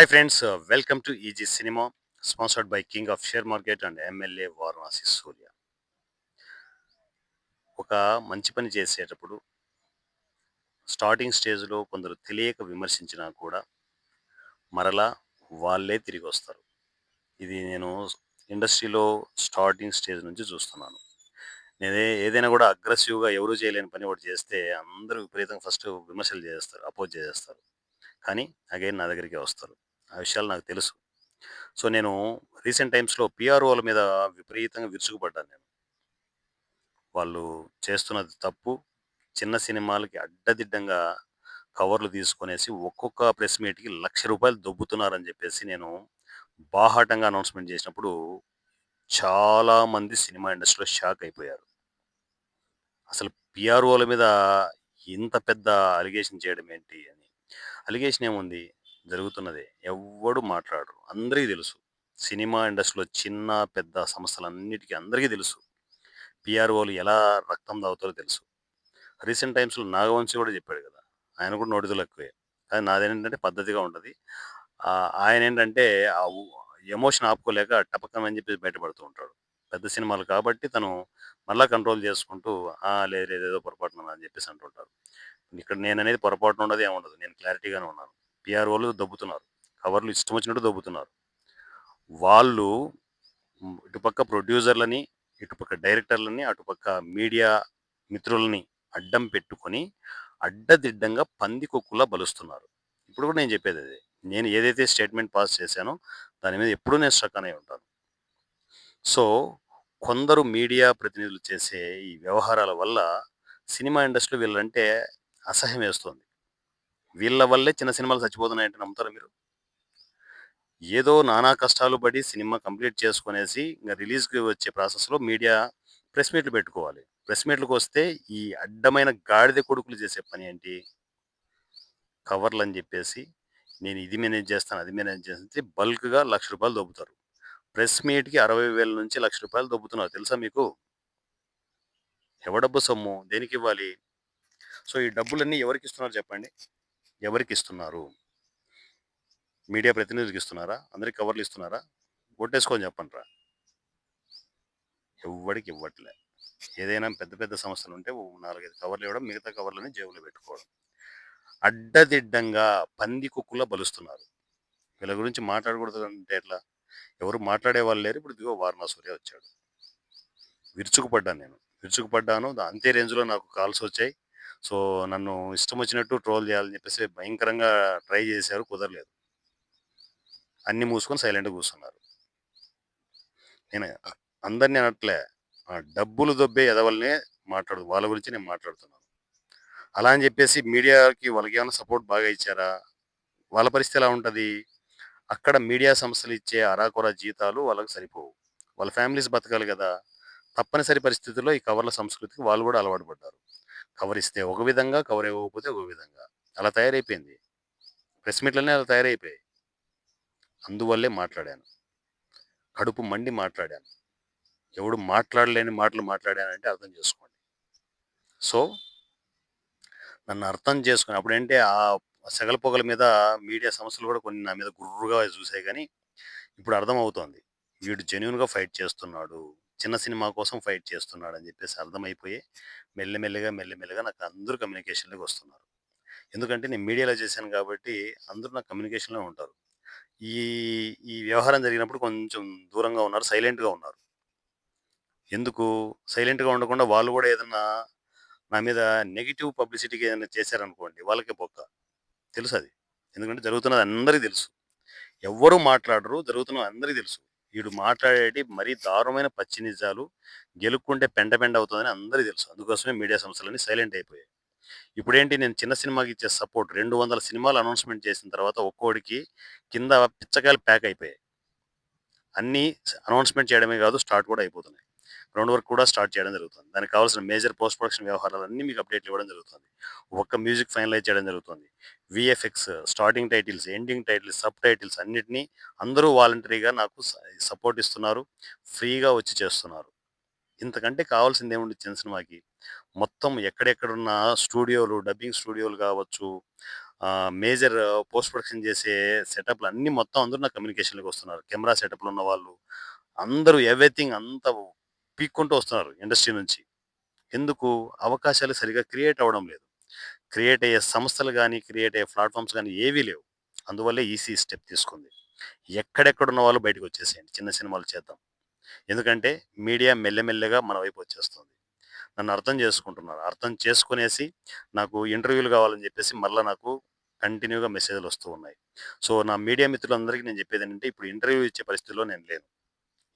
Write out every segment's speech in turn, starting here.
Hi friends welcome to easy cinema sponsored by king of share market and MLA Varanasi Surya ఒక మంచి పని చేసేటప్పుడు starting స్టేజ్లో కొందరు తెలియక విమర్శించినా కూడా మరలా వాళ్ళే తిరిగి వస్తారు. ఇది నేను ఇండస్ట్రీలో స్టార్టింగ్ స్టేజ్ నుంచి చూస్తున్నాను. నేనే ఏదైనా కూడా అగ్రెసివ్గా ఎవరు చేయలేని పని ఒకటి చేస్తే అందరూ విపరీతంగా ఫస్ట్ విమర్శలు చేస్తారు అపోజ్ చేస్తారు. కానీ అగైన్ నా దగ్గరికి వస్తారు. ఆ విషయాలు నాకు తెలుసు. సో నేను రీసెంట్ టైమ్స్లో పిఆర్ఓల మీద విపరీతంగా విరుచుకుపడ్డాను నేను. వాళ్ళు చేస్తున్నది తప్పు చిన్న సినిమాలకి అడ్డదిడ్డంగా కవర్లు తీసుకునేసి ఒక్కొక్క ప్రెస్ మీట్కి లక్ష రూపాయలు దొబ్బుతున్నారని చెప్పేసి నేను బాహాటంగా అనౌన్స్మెంట్ చేసినప్పుడు చాలామంది సినిమా ఇండస్ట్రీలో షాక్ అయిపోయారు. అసలు పిఆర్ఓల మీద ఇంత పెద్ద అలిగేషన్ చేయడం ఏంటి అని. అలిగేషన్ ఏముంది? జరుగుతున్నదే. ఎవ్వడు మాట్లాడరు. అందరికీ తెలుసు. సినిమా ఇండస్ట్రీలో చిన్న పెద్ద సంస్థలన్నిటికీ అందరికీ తెలుసు. పిఆర్ఓలు ఎలా రక్తం తాగుతారో తెలుసు. రీసెంట్ టైమ్స్లో నాగవంశి కూడా చెప్పాడు కదా. ఆయన కూడా నోటితులు ఎక్కువే. కానీ నాదేంటంటే పద్ధతిగా ఉంటుంది. ఆయన ఏంటంటే ఆ ఎమోషన్ ఆపుకోలేక టపకం అని చెప్పి బయటపడుతూ ఉంటాడు. పెద్ద సినిమాలు కాబట్టి తను మళ్ళీ కంట్రోల్ చేసుకుంటూ లేదు లేదు ఏదో పొరపాటున అని చెప్పేసి అంటుంటారు. ఇక్కడ నేను అనేది పొరపాటున ఉండదు ఏముండదు. నేను క్లారిటీగానే ఉన్నాను. పిఆర్ఓలు దొబ్బుతున్నారు. కవర్లు ఇష్టం వచ్చినట్టు దొబ్బుతున్నారు. వాళ్ళు ఇటుపక్క ప్రొడ్యూసర్లని ఇటుపక్క డైరెక్టర్లని అటుపక్క మీడియా మిత్రులని అడ్డం పెట్టుకొని అడ్డదిడ్డంగా పందికొక్కులా బలుస్తున్నారు. ఇప్పుడు కూడా నేను చెప్పేది అదే. నేను ఏదైతే స్టేట్మెంట్ పాస్ చేశానో దాని మీద ఎప్పుడూ నేను స్ట్రక్ అనే ఉంటాను. సో కొందరు మీడియా ప్రతినిధులు చేసే ఈ వ్యవహారాల వల్ల సినిమా ఇండస్ట్రీ వీళ్ళంటే అసహ్యం వేస్తుంది. వీళ్ళ వల్లే చిన్న సినిమాలు చచ్చిపోతున్నాయంటే నమ్ముతారా మీరు? ఏదో నానా కష్టాలు పడి సినిమా కంప్లీట్ చేసుకునేసి ఇంకా రిలీజ్కి వచ్చే ప్రాసెస్లో మీడియా ప్రెస్ మీట్లు పెట్టుకోవాలి. ప్రెస్ మీట్లకు వస్తే ఈ అడ్డమైన గాడిద కొడుకులు చేసే పని ఏంటి? కవర్లు అని చెప్పేసి నేను ఇది మేనేజ్ చేస్తాను అది మేనేజ్ చేస్తే బల్క్గా లక్ష రూపాయలు దొబ్బుతారు. ప్రెస్ మీట్కి అరవై వేల నుంచి లక్ష రూపాయలు దొబ్బుతున్నారు. తెలుసా మీకు? ఎవడబ్బు సొమ్ము? దేనికి ఇవ్వాలి? సో ఈ డబ్బులన్నీ ఎవరికి ఇస్తున్నారు చెప్పండి? ఎవరికి ఇస్తున్నారు మీడియా ప్రతినిధులకు ఇస్తున్నారా అందరికి కవర్లు ఇస్తున్నారా? ఓటేసుకొని చెప్పండి రా ఎవరికి ఇవ్వట్లే. ఏదైనా పెద్ద పెద్ద సంస్థలు ఉంటే ఓ నాలుగైదు కవర్లు ఇవ్వడం మిగతా కవర్లని జేబులో పెట్టుకోవడం. అడ్డదిడ్డంగా పంది కుక్కులా బలుస్తున్నారు. వీళ్ళ గురించి మాట్లాడకూడదు అంటే ఎట్లా? ఎవరు మాట్లాడే వాళ్ళు లేరు. ఇప్పుడు దిగో వారణాసూర్య వచ్చాడు. విరుచుకుపడ్డాను నేను. విరుచుకుపడ్డాను. అంతే రేంజ్లో నాకు కాల్స్ వచ్చాయి. సో నన్ను ఇష్టం వచ్చినట్టు ట్రోల్ చేయాలని చెప్పేసి భయంకరంగా ట్రై చేశారు కుదరలేదు. అన్ని మూసుకొని సైలెంట్గా కూర్చున్నారు నేను అందరినీ అనట్లే డబ్బులు దొబ్బే ఎదవల్నే మాట్లాడు వాళ్ళ గురించి నేను మాట్లాడుతున్నాను. అలా అని చెప్పేసి మీడియాకి వాళ్ళకి ఏమైనా సపోర్ట్ బాగా ఇచ్చారా? వాళ్ళ పరిస్థితి ఎలా ఉంటుంది? అక్కడ మీడియా సంస్థలు ఇచ్చే అరాకొర జీతాలు వాళ్ళకి సరిపోవు. వాళ్ళ ఫ్యామిలీస్ బతకాలి కదా తప్పనిసరి పరిస్థితుల్లో ఈ కవర్ల సంస్కృతికి వాళ్ళు కూడా అలవాటు పడ్డారు. కవర్ ఇస్తే ఒక విధంగా కవర్ ఇవ్వకపోతే ఒక విధంగా. అలా తయారైపోయింది. ప్రెస్ మీట్లనే అలా తయారైపోయాయి. అందువల్లే మాట్లాడాను. కడుపు మండి మాట్లాడాను. ఎవడు మాట్లాడలేని మాటలు మాట్లాడానంటే అర్థం చేసుకోండి. సో నన్ను అర్థం చేసుకుని అప్పుడంటే ఆ సెగల పొగల మీద మీడియా సంస్థలు కూడా కొన్ని నా మీద గుర్రుగా చూసాయి కానీ ఇప్పుడు అర్థమవుతోంది. వీడు జెన్యున్గా ఫైట్ చేస్తున్నాడు. చిన్న సినిమా కోసం ఫైట్ చేస్తున్నాడు అని చెప్పేసి అర్థమైపోయి మెల్లమెల్లగా మెల్లమెల్లగా నాకు అందరూ కమ్యూనికేషన్లోకి వస్తున్నారు. ఎందుకంటే నేను మీడియాలో చేశాను కాబట్టి అందరూ నాకు కమ్యూనికేషన్లో ఉంటారు. ఈ ఈ వ్యవహారం జరిగినప్పుడు కొంచెం దూరంగా ఉన్నారు సైలెంట్గా ఉన్నారు. ఎందుకు? సైలెంట్గా ఉండకుండా వాళ్ళు కూడా ఏదన్నా నా మీద నెగిటివ్ పబ్లిసిటీకి ఏదైనా చేశారనుకోండి వాళ్ళకే బొక్క. తెలుసు అది ఎందుకంటే జరుగుతున్నది అందరికీ తెలుసు. ఎవ్వరూ మాట్లాడరు జరుగుతున్నది అందరికీ తెలుసు. వీడు మాట్లాడేటి మరీ దారుణమైన పచ్చి నిజాలు గెలుక్కుంటే పెండ పెండ అవుతుందని అందరికీ తెలుసు. అందుకోసమే మీడియా సంస్థలన్నీ సైలెంట్ అయిపోయాయి. ఇప్పుడేంటి నేను చిన్న సినిమాకి ఇచ్చే సపోర్ట్ రెండు వందల సినిమాలు అనౌన్స్మెంట్ చేసిన తర్వాత ఒక్కోడికి కింద పిచ్చకాయలు ప్యాక్ అయిపోయాయి. అన్నీ అనౌన్స్మెంట్ చేయడమే కాదు స్టార్ట్ కూడా అయిపోతున్నాయి. గ్రౌండ్ వర్క్ కూడా స్టార్ట్ చేయడం జరుగుతుంది. దానికి కావాల్సిన మేజర్ పోస్ట్ ప్రొడక్షన్ వ్యవహారాలన్నీ మీకు అప్డేట్ ఇవ్వడం జరుగుతుంది. ఒక్క మ్యూజిక్ ఫైనలైజ్ చేయడం జరుగుతుంది. VFX starting titles ending titles subtitles అన్నిటినీ అందరూ వాలంటరీగా నాకు సపోర్ట్ ఇస్తున్నారు. ఫ్రీగా వచ్చి చేస్తున్నారు. ఇంతకంటే కావాల్సింది ఏముంది చిన్న సినిమాకి? మొత్తం ఎక్కడెక్కడున్న స్టూడియోలు డబ్బింగ్ స్టూడియోలు కావచ్చు మేజర్ పోస్ట్ ప్రొడక్షన్ చేసే సెటప్లు అన్నీ మొత్తం అందరూ నా కమ్యూనికేషన్‌లోకి వస్తున్నారు. కెమెరా సెటప్‌లు ఉన్నవాళ్ళు, అందరూ ఎవ్రీథింగ్ అంతా పీక్కుంటూ వస్తున్నారు ఇండస్ట్రీ నుంచి. ఎందుకు? అవకాశాలు సరిగ్గా క్రియేట్ అవ్వడం లేదు. క్రియేట్ అయ్యే సంస్థలు కానీ క్రియేట్ అయ్యే ప్లాట్‌ఫార్మ్స్ కానీ ఏవీ లేవు. అందువల్లే ఈసీ స్టెప్ తీసుకుంది. ఎక్కడెక్కడున్న వాళ్ళు బయటకొచ్చేసేయండి. చిన్న సినిమాలు చేద్దాం. ఎందుకంటే మీడియా మెల్లమెల్లగా మన వైపు వచ్చేస్తుంది. నన్ను అర్థం చేసుకుంటున్నారు. అర్థం చేసుకునేసి నాకు ఇంటర్వ్యూలు కావాలని చెప్పేసి మళ్ళీ నాకు కంటిన్యూగా మెసేజ్‌లు వస్తూ ఉన్నాయి. సో, నా మీడియా మిత్రులందరికీ నేను చెప్పేది ఏంటంటే ఇప్పుడు ఇంటర్వ్యూ ఇచ్చే పరిస్థితిలో నేను లేను.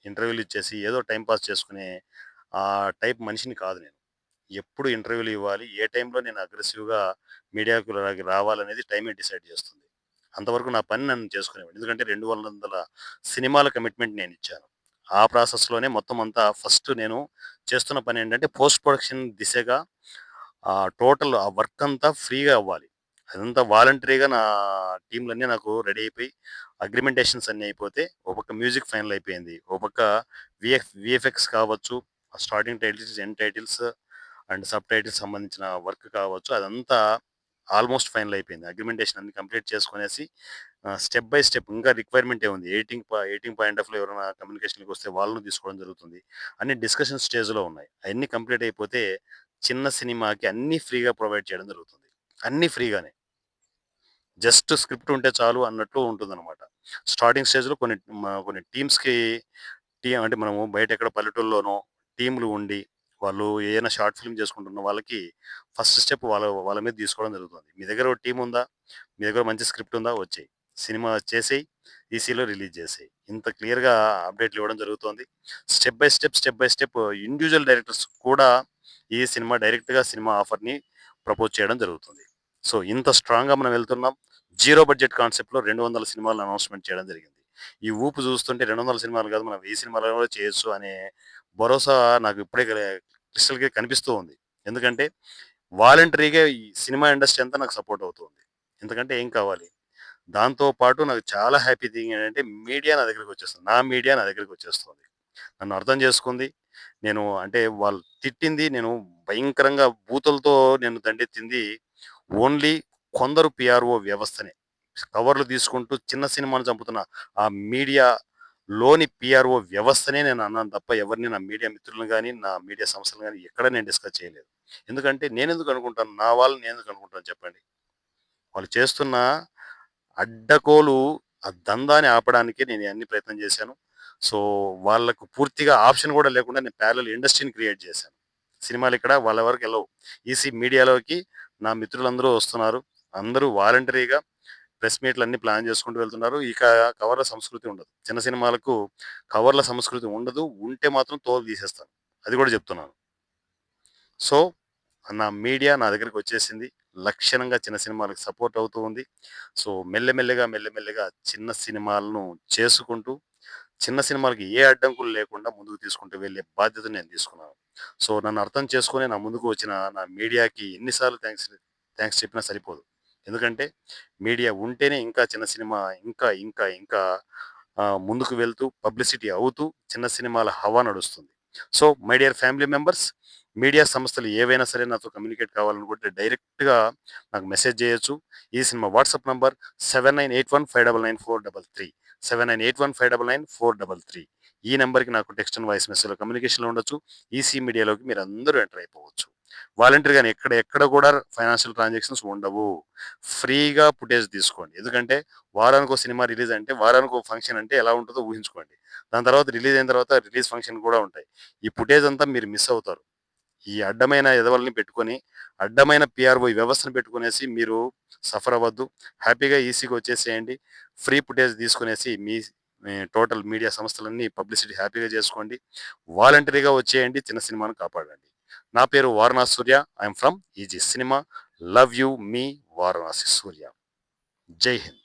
ఇంటర్వ్యూలు ఇచ్చేసి ఏదో టైం పాస్ చేసుకునే ఆ టైప్ మనిషిని కాదు నేను. ఎప్పుడు ఇంటర్వ్యూలు ఇవ్వాలి, ఏ టైంలో నేను అగ్రెసివ్‌గా మీడియాకు రావాలనేది టైమే డిసైడ్ చేస్తుంది. అంతవరకు నా పని నన్ను చేసుకునేవాడు ఎందుకంటే 200 సినిమాల కమిట్మెంట్ నేను ఇచ్చాను ఆ ప్రాసెస్‌లోనే మొత్తం అంతా ఫస్ట్ నేను చేస్తున్న పని ఏంటంటే పోస్ట్ ప్రొడక్షన్ దిశగా ఆ టోటల్ ఆ వర్క్ అంతా ఫ్రీగా అవ్వాలి. అదంతా వాలంటరీగా నా టీంలన్నీ నాకు రెడీ అయిపోయి అగ్రిమెంటేషన్స్ అన్నీ అయిపోతే, ఒక పక్క మ్యూజిక్ ఫైనల్ అయిపోయింది. ఒక పక్క విఎఫ్ విఎఫ్ఎక్స్ కావచ్చు, starting titles, end titles and subtitles సంబంధించిన వర్క్ కావచ్చు. అదంతా ఆల్మోస్ట్ ఫైనల్ అయిపోయింది. అగ్రిమెంటేషన్ అన్ని కంప్లీట్ చేసుకునేసి స్టెప్ బై స్టెప్ ఇంకా రిక్వైర్మెంటే ఉంది. ఎయిటింగ్ ఎయిటింగ్ పాయింట్ ఆఫ్‌లో ఎవరైనా కమ్యూనికేషన్‌కి వస్తే వాళ్ళని తీసుకోవడం జరుగుతుంది. అన్ని డిస్కషన్ స్టేజ్‌లో ఉన్నాయి. అవన్నీ కంప్లీట్ అయిపోతే చిన్న సినిమాకి అన్నీ ఫ్రీగా ప్రొవైడ్ చేయడం జరుగుతుంది. అన్నీ ఫ్రీగానే. జస్ట్ స్క్రిప్ట్ ఉంటే చాలు అన్నట్టు ఉంటుందన్నమాట స్టార్టింగ్ స్టేజ్‌లో కొన్ని కొన్ని టీమ్స్‌కి టీ అంటే మనము బయట ఎక్కడ పల్లెటూరులోనో టీంలు ఉండి, వాళ్ళు ఏదైనా షార్ట్ ఫిల్మ్ చేసుకుంటున్న వాళ్ళకి ఫస్ట్ స్టెప్ వాళ్ళ వాళ్ళ మీద తీసుకోవడం జరుగుతుంది. మీ దగ్గర ఒక టీం ఉందా? మీ దగ్గర మంచి స్క్రిప్ట్ ఉందా? వచ్చేయి. సినిమా చేసేయి. ఈసీలో రిలీజ్ చేసేయి. ఇంత క్లియర్‌గా అప్డేట్‌లు ఇవ్వడం జరుగుతుంది step by step, step by step individual directors కూడా ఈ సినిమా డైరెక్ట్‌గా సినిమా ఆఫర్‌ని ప్రపోజ్ చేయడం జరుగుతుంది. సో, ఇంత స్ట్రాంగ్‌గా మనం వెళ్తున్నాం. జీరో బడ్జెట్ కాన్సెప్ట్‌లో 200 సినిమాలను అనౌన్స్‌మెంట్ చేయడం జరిగింది. ఈ ఊపు చూస్తుంటే 200 సినిమాలు కాదు మనం వెయ్యి సినిమాలు కూడా చేయొచ్చు అనే భరోసా నాకు ఇప్పుడే క్రిస్టల్గా కనిపిస్తూ ఉంది. ఎందుకంటే వాలంటరీగా ఈ సినిమా ఇండస్ట్రీ అంతా నాకు సపోర్ట్ అవుతుంది. ఎందుకంటే ఏం కావాలి? దాంతో పాటు నాకు చాలా హ్యాపీ థింగ్ ఏంటంటే మీడియా నా దగ్గరికి వచ్చేస్తుంది. నా మీడియా నా దగ్గరికి వచ్చేస్తుంది. నన్ను అర్థం చేసుకుంది. నేను అంటే వాళ్ళు తిట్టింది నేను భయంకరంగా బూతులతో నేను దండెత్తింది ఓన్లీ కొందరు పిఆర్ఓ వ్యవస్థనే. కవర్లు తీసుకుంటూ చిన్న సినిమాను చంపుతున్న ఆ మీడియా లోని పిఆర్ఓ వ్యవస్థనే నేను అన్నాను తప్ప ఎవరిని నా మీడియా మిత్రులను కానీ నా మీడియా సంస్థలు కానీ ఎక్కడ నేను డిస్కస్ చేయలేదు. ఎందుకంటే నేను ఎందుకు అనుకుంటాను? నా వాళ్ళని నేనెందుకు అనుకుంటాను చెప్పండి? వాళ్ళు చేస్తున్న అడ్డకోలు ఆ దందాన్ని ఆపడానికే నేను అన్ని ప్రయత్నం చేశాను. సో, వాళ్ళకు పూర్తిగా ఆప్షన్ కూడా లేకుండా నేను ప్యారలల్ ఇండస్ట్రీని క్రియేట్ చేశాను. సినిమాలు ఇక్కడ వాళ్ళ వరకు వెళ్ళవు ఈసీ మీడియాలోకి నా మిత్రులందరూ వస్తున్నారు. అందరూ వాలంటరీగా ప్రెస్ మీట్లు అన్ని ప్లాన్ చేసుకుంటూ వెళ్తున్నారు. ఇక కవర్ల సంస్కృతి ఉండదు. చిన్న సినిమాలకు కవర్ల సంస్కృతి ఉండదు. ఉంటే మాత్రం తోలు తీసేస్తాను. అది కూడా చెప్తున్నాను. సో, నా మీడియా నా దగ్గరికి వచ్చేసింది. లక్షణంగా చిన్న సినిమాలకు సపోర్ట్ అవుతూ ఉంది. సో, మెల్లమెల్లగా, మెల్లమెల్లగా చిన్న సినిమాలను చేసుకుంటూ, చిన్న సినిమాలకి ఏ అడ్డంకులు లేకుండా ముందుకు తీసుకుంటూ వెళ్ళే బాధ్యత నేను తీసుకున్నాను. సో, నన్ను అర్థం చేసుకుని నా ముందుకు వచ్చిన నా మీడియాకి ఎన్నిసార్లు థ్యాంక్స్ థ్యాంక్స్ చెప్పినా సరిపోదు. ఎందుకంటే మీడియా ఉంటేనే ఇంకా చిన్న సినిమా ఇంకా, ఇంకా, ఇంకా ముందుకు వెళ్తూ పబ్లిసిటీ అవుతూ చిన్న సినిమాల హవా నడుస్తుంది. So, my dear family members media సంస్థలు ఏవైనా సరే నాతో కమ్యూనికేట్ కావాలనుకుంటే డైరెక్ట్‌గా నాకు మెసేజ్ చేయొచ్చు. ఈ cinema WhatsApp number seven nine eight one five double nine four double three ఈ నెంబర్కి నాకు టెక్స్ట్ అండ్ వాయిస్ మెసేజ్‌లో కమ్యూనికేషన్‌లో ఉండొచ్చు. ఈసీ మీడియాలోకి మీరు అందరూ ఎంటర్ అయిపోవచ్చు. వాలంటరీగానే ఎక్కడ ఎక్కడ కూడా ఫైనాన్షియల్ ట్రాన్సాక్షన్స్ ఉండవు. ఫ్రీగా ఫుటేజ్ తీసుకోండి. ఎందుకంటే వారానికి ఒక సినిమా రిలీజ్ అంటే వారానికో ఫంక్షన్ అంటే ఎలా ఉంటుందో ఊహించుకోండి. దాని తర్వాత రిలీజ్ అయిన తర్వాత రిలీజ్ ఫంక్షన్ కూడా ఉంటాయి. ఈ ఫుటేజ్ అంతా మీరు మిస్ అవుతారు. ఈ అడ్డమైన ఎదవల్ని పెట్టుకొని, అడ్డమైన పిఆర్ఓ వ్యవస్థను పెట్టుకునేసి మీరు సఫర్ అవ్వద్దు. హ్యాపీగా ఈసీకి వచ్చేసేయండి. ఫ్రీ ఫుటేజ్ తీసుకునేసి మీ టోటల్ మీడియా సంస్థలన్నీ పబ్లిసిటీ హ్యాపీగా చేసుకోండి. వాలంటరీగా వచ్చేయండి. చిన్న సినిమాను కాపాడండి. నా పేరు Varanasi Surya. I'm from easy cinema. Love you me Varanasi Surya. Jai Hind.